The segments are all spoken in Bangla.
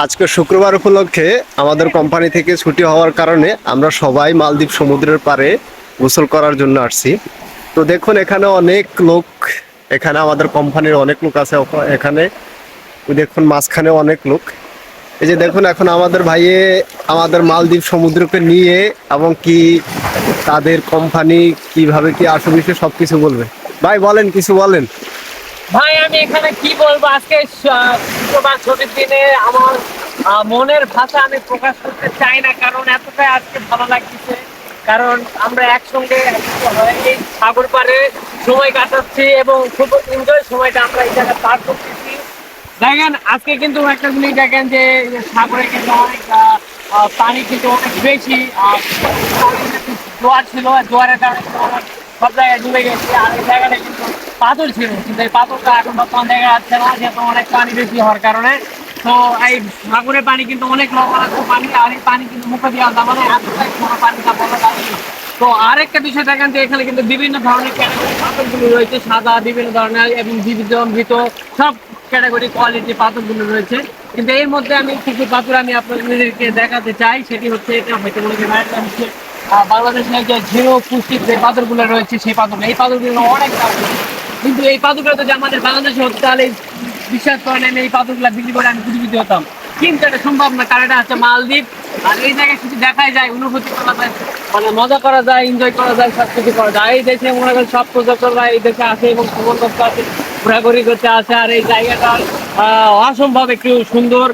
আজকে শুক্রবার উপলক্ষে আমাদের কোম্পানি থেকে ছুটি হওয়ার কারণে আমরা সবাই মালদ্বীপ সমুদ্রের পাড়ে গোসল করার জন্য আসছি। তো দেখুন, এখানে অনেক লোক, এখানে আমাদের কোম্পানির অনেক লোক আছে এখানে দেখুন মাঝখানে অনেক লোক। এই যে দেখুন, এখন আমাদের ভাইয়ে আমাদের মালদ্বীপ সমুদ্রকে নিয়ে এবং কি তাদের কোম্পানি কীভাবে কি আসে বিষয়ে সব কিছু বলবে। ভাই, বলেন, কিছু বলেন। ভাই, আমি এখানে কি বলব? আজকে শুক্রবার ছুটির দিনে আমার মনের ভাষা আমি প্রকাশ করতে চাই না, কারণ এতটাই আজকে ভালো লাগতেছে কারণ আমরা একসঙ্গে এই সাগর পাড়ে সময় কাটাচ্ছি এবং খুব এনজয় সময়টা আমরা এই জায়গায় পার করতেছি। দেখেন, আজকে কিন্তু একটা জিনিস দেখেন যে সাগরে কিন্তু অনেক পানি কিন্তু অনেক বেশি জোয়ার ছিল জোয়ারের কারণে সব জায়গায় ডুবে গেছে। আর এই জায়গাটা কিন্তু পাথর ছিল, কিন্তু এই পাথরটা এখন বর্তমান দেখা যাচ্ছে না, যেহেতু অনেক পানি বেশি হওয়ার কারণে। তো এই সাগরের পানি কিন্তু অনেক লবণাক্ত পানি আর এই পানি কিন্তু মুখে দেওয়া যাবে এতটাই কোনো পানিটা বলা যাবে তো আরেকটা বিষয় দেখেন যে এখানে কিন্তু বিভিন্ন ধরনের ক্যাটাগরি পাথরগুলো রয়েছে, সাদা, বিভিন্ন ধরনের, এবং জীবিত মৃত সব ক্যাটাগরি কোয়ালিটি পাথরগুলো রয়েছে। কিন্তু এর মধ্যে আমি কিছু পাথর আমি আপনাদেরকে দেখাতে চাই, সেটি হচ্ছে এটা হয়তো আরেকটা হচ্ছে বাংলাদেশের যে ঝিরো পুষ্টির যে পাথরগুলো রয়েছে, সেই পাথর এই পাথরগুলো অনেক কিন্তু এই পাথরগুলো যদি আমাদের বাংলাদেশে হতো তাহলে বিশ্বাস করেন আমি এই পাথরগুলো বিক্রি করে আমি কুটিপিটি হতাম। কিন্তু এটা সম্ভব না কারণ এটা হচ্ছে মালদ্বীপ, আর এই জায়গায় কিছু দেখাই যায়, অনুভূতি করা যায় মানে মজা করা যায় এনজয় করা যায় সব কিছু করা যায়। এই দেশে মনে করেন সব পর্যটকরা এই দেশে আসে এবং ভ্রমণ আসে ঘোরাঘুরি করতে আসে আর এই জায়গাটা অসম্ভব একটু সুন্দর।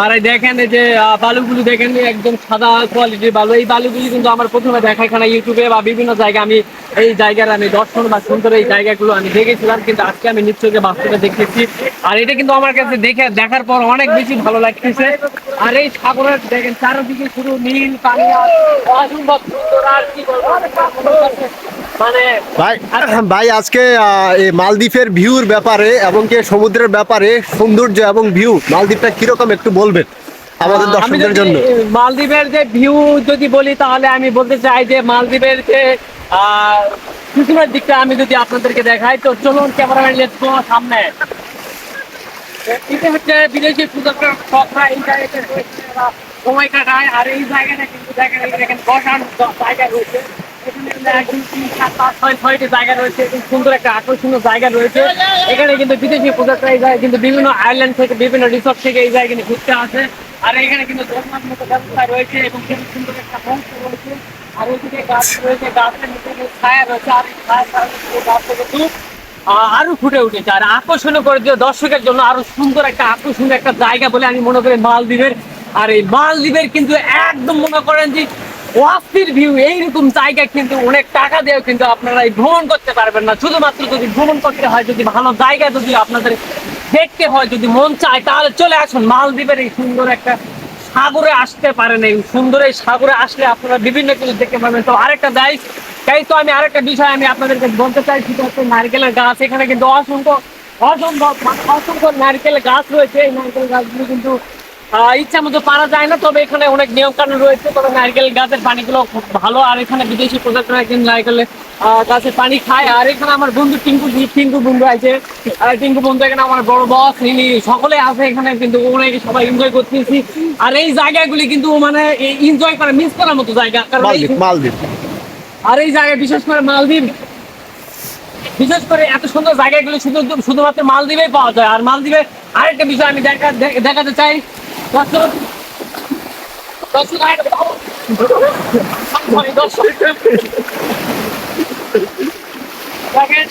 আর দেখেন এই যে বালুগুলো দেখেন একদম সাদা কোয়ালিটির বালু। এই বালুগুলি কিন্তু আমার প্রথমে দেখা এখানে ইউটিউবে বা বিভিন্ন জায়গায় আমি এই জায়গার আমি দর্শন বা সুন্দর এই জায়গাগুলো আমি দেখেছিলাম, কিন্তু আজকে আমি নিশ্চয়ই বাস্তবে দেখেছি। আর এটা কিন্তু আমার কাছে দেখে, দেখার পর অনেক বেশি ভালো লাগতেছে। আর এই সাগরের দেখেন, চারদিকে শুধু নীল পানি আর কি বলব ভাই ভাই আজকে মালদ্বীপের ভিউর ব্যাপারে এবং কি সমুদ্রের ব্যাপারে সৌন্দর্য এবং ভিউ মালদ্বীপটা কীরকম একটু বলবেন আমাদের দর্শকদের জন্য? মালদ্বীপের যে ভিউ যদি বলি তাহলে আমি বলতে চাই যে মালদ্বীপের যে আহ, পিছনের দিকটা আমি যদি আপনাদেরকে দেখাই তো চলুন ক্যামেরাম্যান লেটস গো সামনে। এটা হচ্ছে বিদেশি এই জায়গাতে রয়েছে, সময় কাটায় আর এই জায়গাটা কিন্তু দেখেন এই দেখেন বসার জায়গা রয়েছে। জায়গা রয়েছে সুন্দর একটা আকর্ষণীয় জায়গা রয়েছে। এখানে কিন্তু বিদেশি পূজাকরা এই জায়গায় কিন্তু বিভিন্ন আইল্যান্ড থেকে বিভিন্ন রিসোর্ট থেকে এই জায়গায় কিন্তু ঘুরতে আসে। আর এখানে কিন্তু ব্যবস্থা রয়েছে এবং সুন্দর একটা আর ওইদিকে গাছ রয়েছে, গাছের নিচে ছায়া রয়েছে, আর ছায়া কিন্তু আরও ফুটে উঠেছে। আর আকর্ষণীয় করে দিয়ে দর্শকের জন্য আরও সুন্দর একটা আকর্ষণীয় একটা জায়গা বলে আমি মনে করি মালদ্বীপের। আর এই মালদ্বীপের কিন্তু একদম মনে করেন যে অস্থির ভিউ এইরকম জায়গা কিন্তু অনেক টাকা দিয়েও কিন্তু আপনারা ভ্রমণ করতে পারবেন না। শুধুমাত্র যদি ভ্রমণ করতে হয়, যদি ভালো জায়গা যদি আপনাদের দেখতে হয়, যদি মন চায়, তাহলে চলে আসুন। মালদ্বীপের এই সুন্দর একটা সাগরে আসতে পারেন এই সুন্দর এই সাগরে আসলে আপনারা বিভিন্ন কিছু দেখতে পাবেন তো আরেকটা দায়ী তাই তো আমি আরেকটা বিষয় আমি আপনাদেরকে বলতে চাই সেটা হচ্ছে নারকেলের গাছ। এখানে কিন্তু অসংখ্য অসম্ভব মানে অসংখ্য নারকেল গাছ রয়েছে। এই নারকেল গাছগুলো কিন্তু ইচ্ছা মতো পারা যায় না তবে এখানে অনেক নিয়ম কানুন রয়েছে। তবে নারকেল গাছের পানিগুলো খুব ভালো আর এখানে বিদেশি প্রজাতিরা কিন্তু নারকেলের গাছের পানি খায়। আর এখানে আমার বন্ধু টিঙ্কু টিঙ্কু বন্ধু আছে। আর টিঙ্কু বন্ধু এখানে আমার বড় বস ইনি সকলে আছে এখানে কিন্তু অনেক সবাই এনজয় করতেছি। আর এই জায়গাগুলি কিন্তু মানে এনজয় করে মিস করার মতো জায়গা কারণ মালদ্বীপ আর এই জায়গায় বিশেষ করে মালদ্বীপ বিশেষ করে এত সুন্দর জায়গাগুলো শুধু শুধুমাত্র মালদ্বীপে পাওয়া যায়। আর মালদ্বীপে আরেকটা বিষয় আমি দেখা দেখাতে চাই।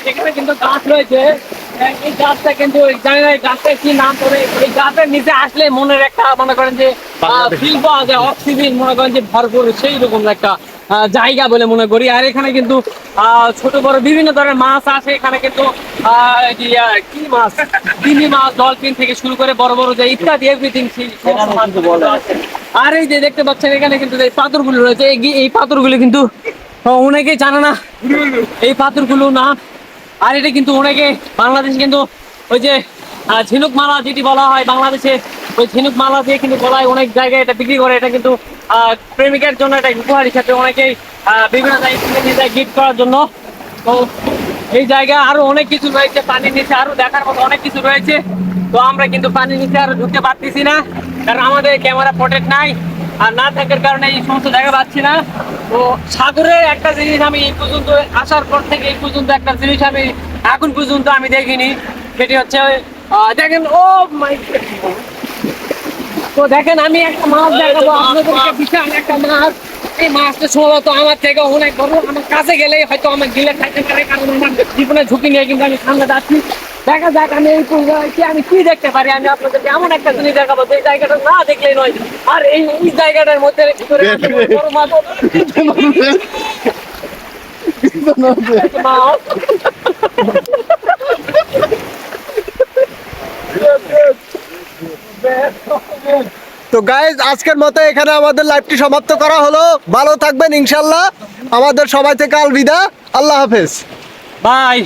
এখানে কিন্তু গাছ রয়েছে এই গাছটা কিন্তু জানি না এই গাছটা কি নাম করে এই গাছের নিচে আসলে মনের একটা মনে করেন যে। ফিল পাওয়া যায় অক্সিজেন, মনে করেন যে ভরপুর সেই রকম একটা জায়গা বলে মনে করি। আর এখানে কিন্তু ছোট বড় বিভিন্ন ধরনের মাছ আছে। এখানে কিন্তু কি মাছ? তিমি মাছ ডলফিন থেকে শুরু করে বড় বড় যে ইত্যাদি এভরিথিং আর এই যে দেখতে পাচ্ছেন এখানে কিন্তু এই পাথরগুলো রয়েছে এই পাথরগুলো কিন্তু আহ, অনেকেই জানে না। এই পাথরগুলো না। আর এটা কিন্তু অনেকে বাংলাদেশ কিন্তু ওই যে ঝিনুক মালা যেটি বলা হয় বাংলাদেশে ওই ঝিনুক মালা দিয়ে কিন্তু বলা হয় অনেক জায়গায় এটা বিক্রি করে। এটা কিন্তু প্রেমিকের জন্য একটা উপহার হিসাবে অনেকেই বিভিন্ন জায়গায় গিফট করার জন্য। তো এই জায়গায় আরও অনেক কিছু রয়েছে পানির নিচে আরও দেখার মতো অনেক কিছু রয়েছে। তো আমরা কিন্তু পানির নিচে আরও ঢুকতে পারতেছি না, কারণ আমাদের ক্যামেরা প্রোটেক্ট নাই। আর না থাকার কারণে এই সমস্ত জায়গা পাচ্ছি না। তো সাগরের একটা জিনিস আমি এই পর্যন্ত, আসার পর থেকে এই পর্যন্ত একটা জিনিস আমি, এখন পর্যন্ত আমি দেখিনি। সেটি হচ্ছে দেখেন ও মাই তো দেখেন আমি একটা মাছ দেখাবো আপনাদেরকে বিশাল একটা মাছ। এই মাছটা সম্ভবত আমার থেকে অনেক বড় আমার কাছে গেলেই হয়তো আমার গিলে খাইতে পারে কারণ আমার জীবনে ঝুঁকি নিয়ে কিন্তু আমি সামনে যাচ্ছি। দেখা যাক আমি এই কি আমি কি দেখতে পারি আমি আপনাদেরকে এমন একটা জিনিস দেখাবো যে জায়গাটা না দেখলেই নয়। আর এই এই জায়গাটার মধ্যে ভিতরে বড় মাছ। মাছ। তো গাইজ আজকের মতো এখানে আমাদের লাইভটি সমাপ্ত করা হলো। ভালো থাকবেন, ইনশাল্লাহ। আমাদের সবাই থেকে আলবিদা আল্লাহ হাফেজ। বাই